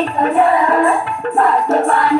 आम्ही लेकर भाग्यवान धरतीची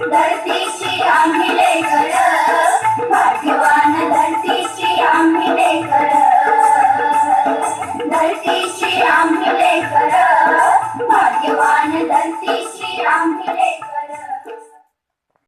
धरतीशी आम्ही लेकर पाठवान धरतीशी आम्ही लेकर. धरतीशी आम्ही